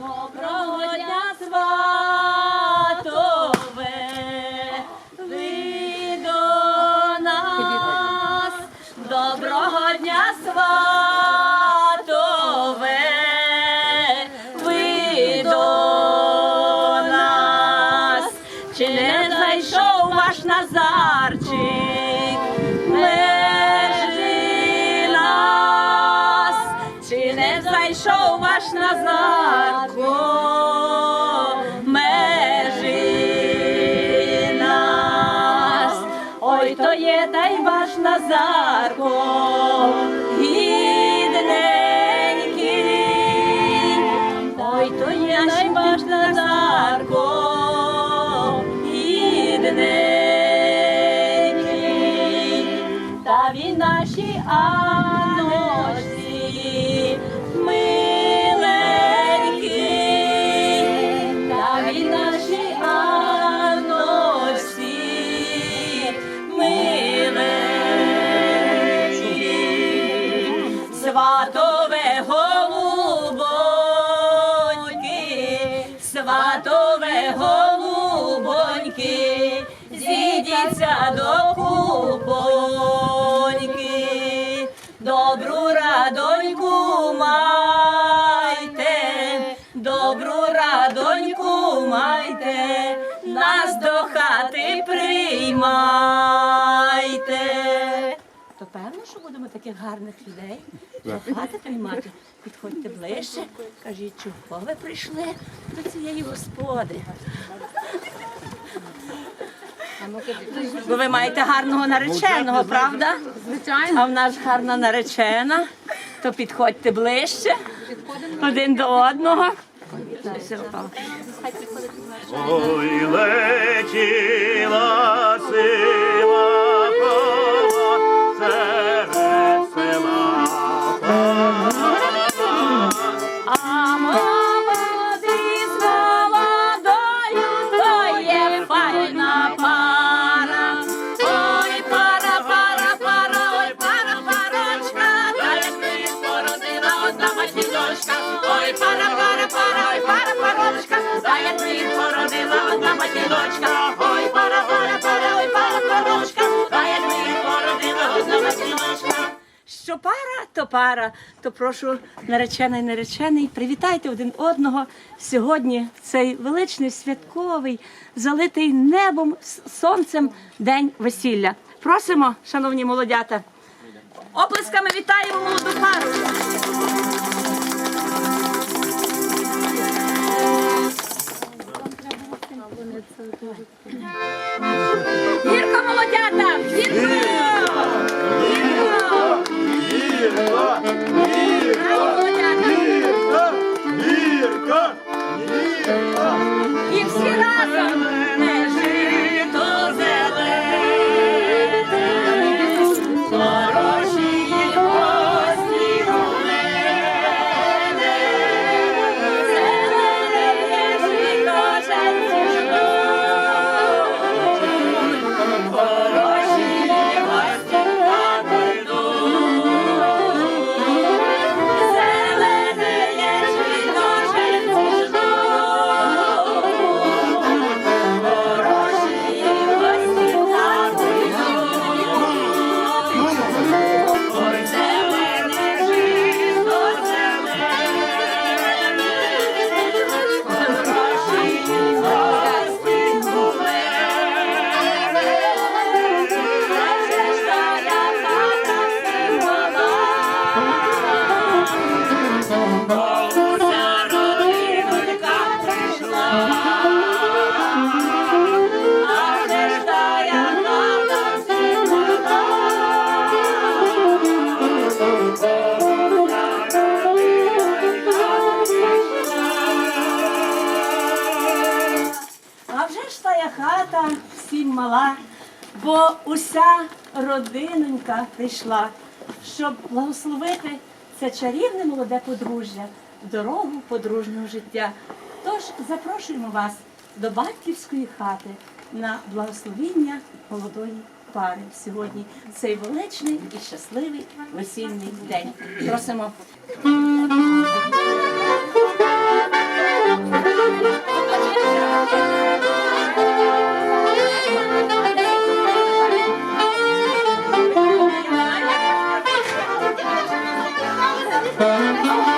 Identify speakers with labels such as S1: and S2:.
S1: Доброго дня, сватове, ви нас. Доброго дня, сватове, ви нас. Чи не зайшов ваш Назарчик? Межі нас, чи не зайшов ваш Назарко? Аночці, миленькі, та він наші аночці, миленькі, сватове голубоньки, сватове голубоньки, зійдіться до купоньки, радоньку майте, добру радоньку майте, нас до хати приймайте. То певно, що будемо таких гарних людей до хати приймати. Підходьте ближче, кажіть, чого ви прийшли до цієї господи. Бо ви маєте гарного нареченого, правда?
S2: Звичайно.
S1: А в нас гарна наречена, то підходьте ближче один до одного.
S3: Ой, летіла сила
S1: одна. Ой, пара, пара, пара, ой, пара, парочка, та як ти породила одна матіночка. Що пара, то пара. То прошу наречена і наречений, привітайте один одного сьогодні. Цей величний святковий, залитий небом, сонцем день весілля. Просимо, шановні молодята. Оплесками вітаємо молоду пару. Гірко, молодята! Гірко! Гірко!
S3: Гірко,
S1: Браво, хата всім мала, бо уся родинонька прийшла, щоб благословити це чарівне молоде подружжя дорогу подружнього життя. Тож запрошуємо вас до батьківської хати на благословіння молодої пари сьогодні. Цей величний і щасливий весільний день. Просимо. Música